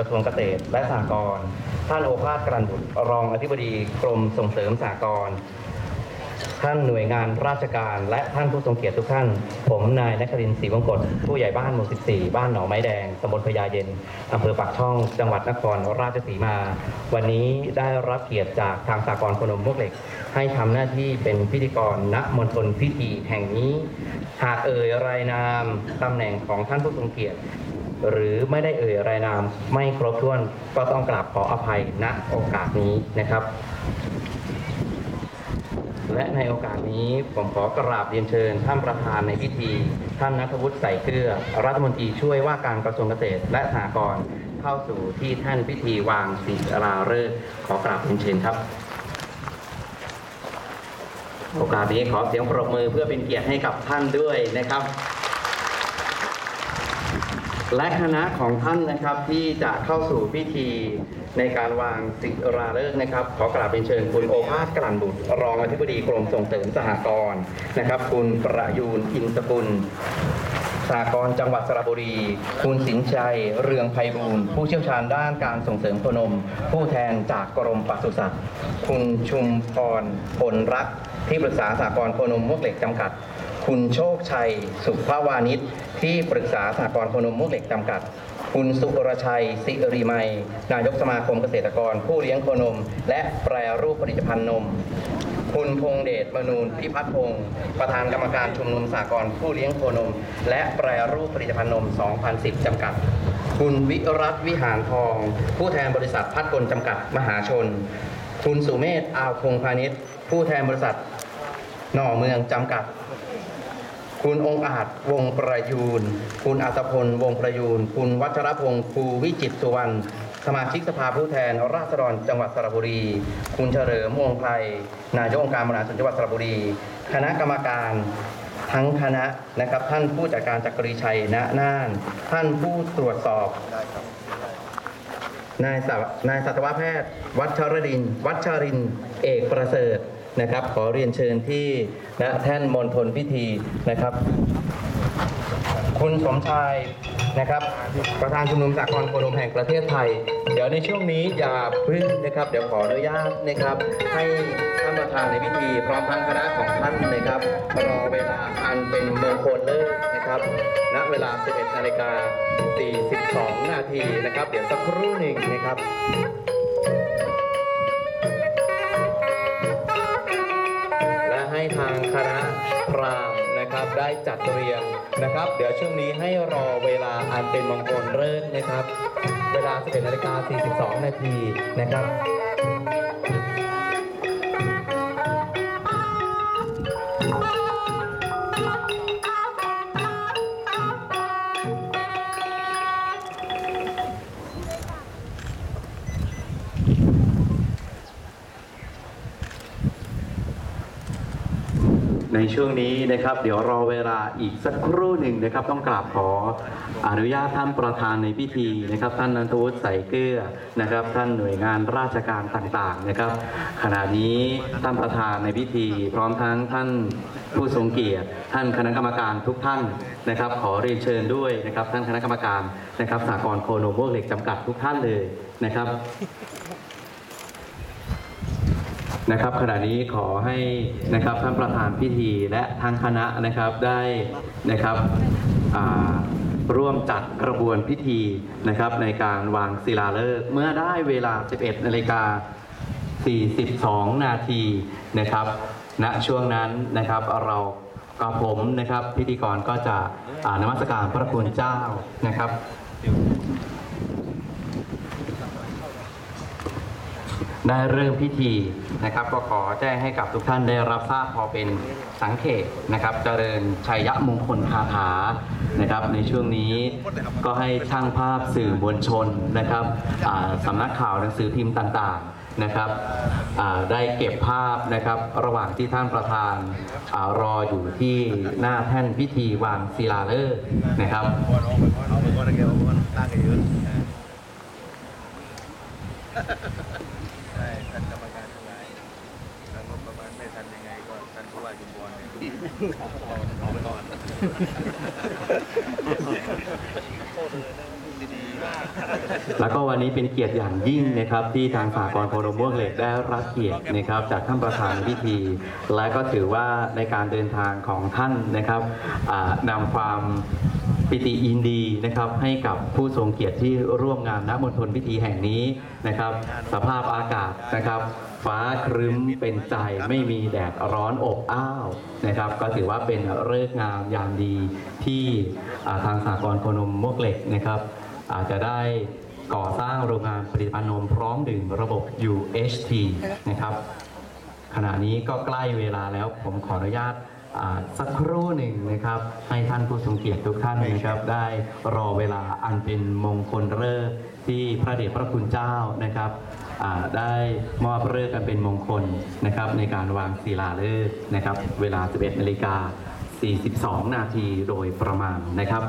กระทรวงเกษตรและสหกรณ์ท่านโอภาสกรันบุตรรองอธิบดีกรมส่งเสริมสหกรณ์ ท่านหน่วยงานราชการ และท่านผู้ทรงเกียรติทุกท่าน ผมนายนครินทร์ศรีวงกฎผู้ใหญ่บ้านหมู่ 14 บ้านหนองไม้แดงตำบลพญาเย็นอำเภอปากช่อง จังหวัดนครราชสีมา วันนี้ได้รับเกียรติจากทางสากลพนมมวกเหล็ก ให้ทำหน้าที่เป็นพิธีกรณมณฑลพิธีแห่งนี้ หากเอ่ยรายนามตำแหน่งของท่านผู้ทรงเกียรติหรือไม่ได้เอ่ยรายนามไม่ครบถ้วนก็ต้องกราบขออภัยณโอกาสนี้นะครับ และในโอกาสนี้ผมขอกราบเรียนเชิญ ท่านประธานในพิธี ท่านนัทวุฒิใส่เกลือ รัฐมนตรีช่วยว่าการกระทรวงเกษตรและสหกรณ์เข้าสู่ที่ท่านพิธีวางศิลาฤกษ์ขอกราบเรียนเชิญครับ โอกาสนี้ขอเสียงปรบมือเพื่อเป็นเกียรติให้กับท่านด้วยนะครับและคณะของท่านนะครับที่จะเข้าสู่พิธี ในการวางศิราฤกษ์นะครับ ขอกราบเป็นเชิญคุณโอภาสกลั่นบุตรรองอธิบดีกรมส่งเสริมสหกรณ์นะครับ คุณประยูนอินสกุลสากรณ์จังหวัดสระบุรี คุณสินชัย เรืองไพบูลผู้เชี่ยวชาญด้านการส่งเสริมโคนม ผู้แทนจากกรมปศุสัตว์ คุณชุมพรผลรัก ที่ปรึกษาสากรณ์โคนมมวกเหล็กจำกัด คุณโชคชัย สุภาวานิชที่ปรึกษาสากรณ์โคนมมวกเหล็กจำกัด คุณสุรชัย สิริไมยนายกสมาคมเกษตรกร ผู้เลี้ยงโคนม และแปรรูปผลิตภัณฑ์นม คุณพงเดชมนูนพิพัฒน์พงศ์ประธานกรรมการชุมนุมสากลผู้เลี้ยงโคนม และแปรรูปผลิตภัณฑ์นม 2010 จำกัด คุณวิรัตวิหารทอง ผู้แทนบริษัทพัดกลจำกัดมหาชน คุณสุเมธอาวพงพาณิชย์ผู้แทนบริษัทหน่อเมืองจำกัด คุณองค์อาจวงประยูน คุณอัตพลวงประยูน คุณวัชรพงศ์ภูวิจิตสุวรรณ สมาชิกสภาผู้แทน ราษฎรจังหวัดสระบุรี คุณเฉลิมวงไพรนายกองค์การบริหารส่วนจังหวัดสระบุรี คณะกรรมการทั้งคณะนะครับ ท่านผู้จัดการจักรีชัยณน่าน ท่านผู้ตรวจสอบนายสัตวแพทย์ วัชริน วัชริน เอกประเสริฐ นะครับ ขอเรียนเชิญที่ณแท่นมณฑลพิธีนะครับ คุณสมชายนะครับ ประธานชุมนุมสากลโคนมแห่งประเทศไทย เดี๋ยวในช่วงนี้อย่าพึ่งนะครับ เดี๋ยวขออนุญาตนะครับ ให้ท่านประธานในพิธี พร้อมทั้งคณะของท่านนะครับรอเวลาอันเป็นมงคลเลิกนะครับ ณ เวลา 11นาฬิกา42 นาทีนะครับ เดี๋ยวสักครู่หนึ่งนะครับ นะครับได้จัดเตรียมนะครับ เดี๋ยวช่วงนี้ให้รอเวลาอันเป็นมงคลเริ่มนะครับ เวลา11นาฬิกา42นาทีนะครับ ในช่วงนี้นะครับ เดี๋ยวรอเวลาอีกสักครู่หนึ่งนะครับ ต้องกราบขออนุญาตท่านประธานในพิธีนะครับ ท่านนันทวุฒิใสเกลือนะครับ ท่านหน่วยงานราชการต่างๆนะครับ ขณะนี้ท่านประธานในพิธี พร้อมทั้งท่านผู้ทรงเกียรติ ท่านคณะกรรมการทุกท่านนะครับ ขอเรียนเชิญด้วยนะครับ ท่านคณะกรรมการนะครับสากลโคโนโมเหล็กจำกัดทุกท่านเลยนะครับ นะครับขณะนี้ขอให้นะครับท่านประธานพิธีและทางคณะนะครับได้นะครับร่วมจัดกระบวนพิธีนะครับในการวางศิลาฤกษ์เมื่อได้เวลา 11นาฬิกา42 นาทีนะครับณช่วงนั้นนะครับเรากับผมนะครับพิธีกรก็จะนมัสการพระคุณเจ้านะครับ ได้เริ่มพิธีนะครับ ก็ขอแจ้งให้กับทุกท่านได้รับทราบพอเป็นสังเขตนะครับ เจริญชัยยะมงคลคาถานะครับ ในช่วงนี้ก็ให้ช่างภาพสื่อมวลชนนะครับสำนักข่าวหนังสือพิมพ์ต่างๆนะครับได้เก็บภาพนะครับระหว่างที่ท่านประธานอารออยู่ที่หน้าแท่นพิธีวางศิลาฤกษ์นะครับ เอาไปก่อนแล้วก็วันนี้เป็นเกียรติอย่างยิ่งนะครับ ที่ทางสากลโพนมม่วงเหล็กได้รับเกียรตินะครับ จากท่านประธานพิธี และก็ถือว่าในการเดินทางของท่านนะครับนำความ ปิติยินดีนะครับให้กับผู้ทรงเกียรติที่ร่วมงานณมณฑลพิธีแห่งนี้นะครับ สภาพอากาศนะครับ ฟ้าครึ้มเป็นใจไม่มีแดดร้อนอบอ้าวนะครับ ก็ถือว่าเป็นฤกษ์งามยามดีที่ทางสากลโคนมมวกเหล็กนะครับ อาจจะได้ก่อสร้างโรงงานผลิตภัณฑ์นมพร้อมดื่มระบบ UHT นะครับขณะนี้ก็ใกล้เวลาแล้วผมขออนุญาต อ่าสักครู่หนึ่งนะครับ ให้ท่านผู้ทรงเกียรติทุกท่านนะครับ ได้รอเวลาอันเป็นมงคลฤกษ์ที่พระเดชพระคุณเจ้านะครับอ่าได้มอบฤกษ์กันเป็นมงคลนะครับ ในการวางศิลาฤกษ์นะครับ เวลา 11นาฬิกา42 นาทีโดยประมาณนะครับ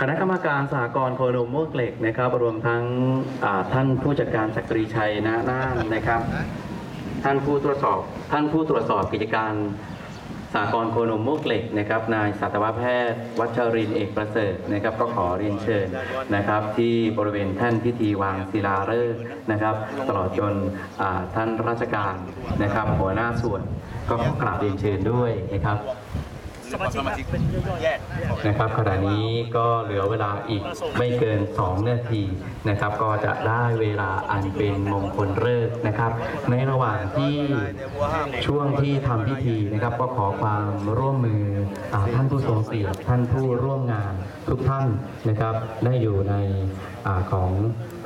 คณะกรรมการสากลโคนมมวกเหล็กนะครับ รวมทั้งท่านผู้จัดการจักรีชัยนะน่านนะครับ ท่านผู้ตรวจสอบ ท่านผู้ตรวจสอบกิจการสากลโคนมมวกเหล็กนะครับนายสัตวแพทย์ วัชรินทร์เอกประเสริฐนะครับ ก็ขอเรียนเชิญนะครับ ที่บริเวณแท่นพิธีวางศิลาฤกษ์นะครับ ตลอดจนท่านราชการนะครับ หัวหน้าส่วนก็ขอกราบเรียนเชิญด้วยนะครับ สมาชิกเป็นแยก นะครับขณะนี้ก็เหลือเวลาอีกไม่เกิน 2 นาทีนะครับ ก็จะได้เวลาอันเป็นมงคลฤกษ์นะครับ ในระหว่างที่ช่วงที่ทำพิธีนะครับ ก็ขอความร่วมมืออาท่านผู้ทรงเกียรติท่านผู้ร่วมงานทุกท่านนะครับ ได้อยู่ในอาของ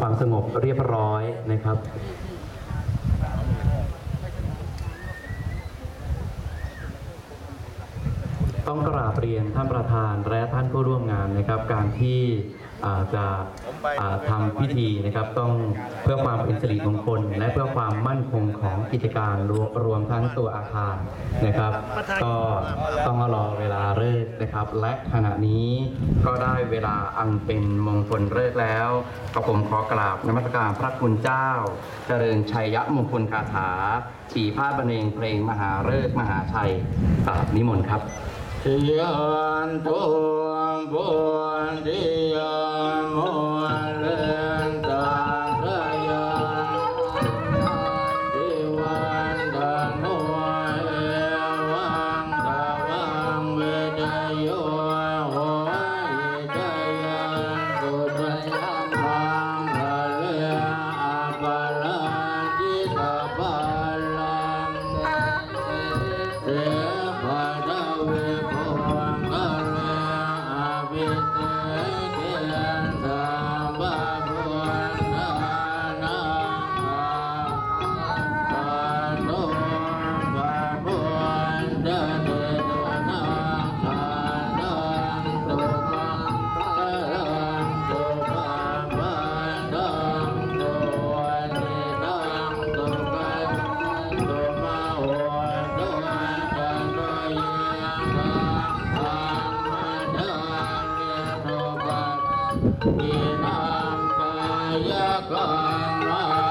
ความสงบเรียบร้อยนะครับ ต้องกราบเรียนท่านประธานและท่านผู้ร่วมงานนะครับ การที่จะอ่าทำพิธีนะครับ ต้องเพื่อความเป็นสิริมงคล และเพื่อความมั่นคงของกิจการรวมรวมทั้งตัวอาคารนะครับ ก็ต้องรอเวลาเลิกนะครับ และขณะนี้ก็ได้เวลาอันเป็นมงคลเลิกแล้วก็ผมขอกราบนมัสการพระคุณเจ้า เจริญชัยยะมงคลคาถาขี่พาบรรเลงเพลงมหาเลิกษ์มหาชัยกราบนิมนต์ครับ ทิยันตุบุา